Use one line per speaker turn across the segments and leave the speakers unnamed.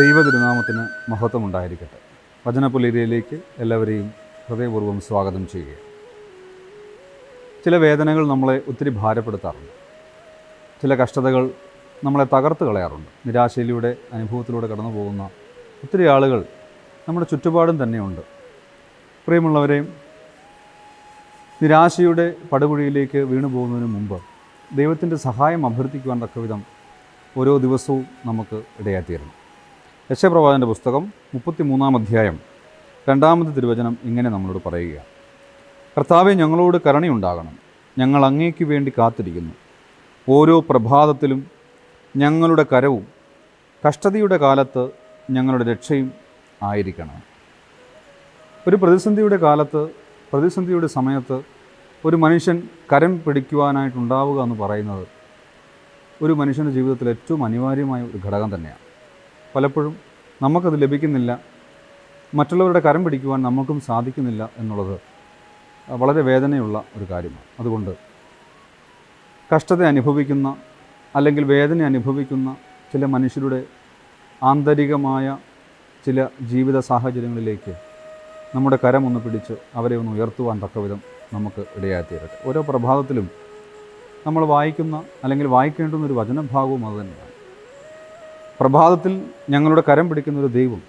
ദൈവ തിരുനാമത്തിന് മഹത്വമുണ്ടായിരിക്കട്ടെ. വചനപുലരിയിലേക്ക് എല്ലാവരെയും ഹൃദയപൂർവം സ്വാഗതം ചെയ്യുക ചില വേദനകൾ നമ്മളെ ഒത്തിരി ഭാരപ്പെടുത്താറുണ്ട്. ചില കഷ്ടതകൾ നമ്മളെ തകർത്ത് കളയാറുണ്ട്. നിരാശയിലൂടെ അനുഭവത്തിലൂടെ കടന്നു പോകുന്ന ഒത്തിരി ആളുകൾ നമ്മുടെ ചുറ്റുപാടും തന്നെയുണ്ട്. പ്രിയമുള്ളവരെയും നിരാശയുടെ പടുകുഴിയിലേക്ക് വീണു പോകുന്നതിന് മുമ്പ് ദൈവത്തിന്റെ സഹായം അഭ്യർത്ഥിക്കുവാൻ തക്കവിധം ഓരോ ദിവസവും നമുക്ക് ഇടയായിത്തീരണം. യശപ്രവാചന്റെ പുസ്തകം മുപ്പത്തി മൂന്നാം അധ്യായം രണ്ടാമത്തെ തിരുവചനം ഇങ്ങനെ നമ്മളോട് പറയുക. കർത്താവെ ഞങ്ങളോട് കരുണയുണ്ടാകണം. ഞങ്ങൾ അങ്ങേക്ക് വേണ്ടി കാത്തിരിക്കുന്നു. ഓരോ പ്രഭാതത്തിലും ഞങ്ങളുടെ കരവും കഷ്ടതയുടെ കാലത്ത് ഞങ്ങളുടെ രക്ഷയും ആയിരിക്കണം. ഒരു പ്രതിസന്ധിയുടെ കാലത്ത് പ്രതിസന്ധിയുടെ സമയത്ത് ഒരു മനുഷ്യൻ കരം പിടിക്കുവാനായിട്ടുണ്ടാവുക എന്ന് പറയുന്നത് ഒരു മനുഷ്യന്റെ ജീവിതത്തിൽ ഏറ്റവും അനിവാര്യമായ ഒരു ഘടകം തന്നെയാണ്. പലപ്പോഴും നമുക്കത് ലഭിക്കുന്നില്ല. മറ്റുള്ളവരുടെ കരം പിടിക്കുവാൻ നമുക്കും സാധിക്കുന്നില്ല എന്നുള്ളത് വളരെ വേദനയുള്ള ഒരു കാര്യമാണ്. അതുകൊണ്ട് കഷ്ടത അനുഭവിക്കുന്ന അല്ലെങ്കിൽ വേദന അനുഭവിക്കുന്ന ചില മനുഷ്യരുടെ ആന്തരികമായ ചില ജീവിത സാഹചര്യങ്ങളിലേക്ക് നമ്മുടെ കരം ഒന്ന് പിടിച്ച് അവരെ ഒന്ന് ഉയർത്തുവാൻ തക്കവിധം നമുക്ക് ഇടയായിത്തീരട്ടെ. ഓരോ പ്രഭാതത്തിലും നമ്മൾ വായിക്കുന്ന അല്ലെങ്കിൽ വായിക്കേണ്ടുന്ന ഒരു വചനഭാഗവും അത് തന്നെയാണ്. പ്രഭാതത്തിൽ ഞങ്ങളുടെ കരം പിടിക്കുന്ന ഒരു ദൈവം.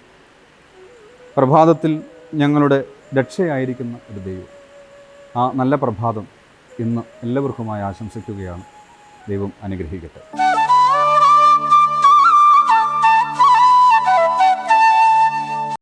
പ്രഭാതത്തിൽ ഞങ്ങളുടെ രക്ഷയായിരിക്കുന്ന ഒരു ദൈവം. ആ നല്ല പ്രഭാതം ഇന്ന് എല്ലാവർക്കുമായി ആശംസിക്കുകയാണ്. ദൈവം അനുഗ്രഹിക്കട്ടെ.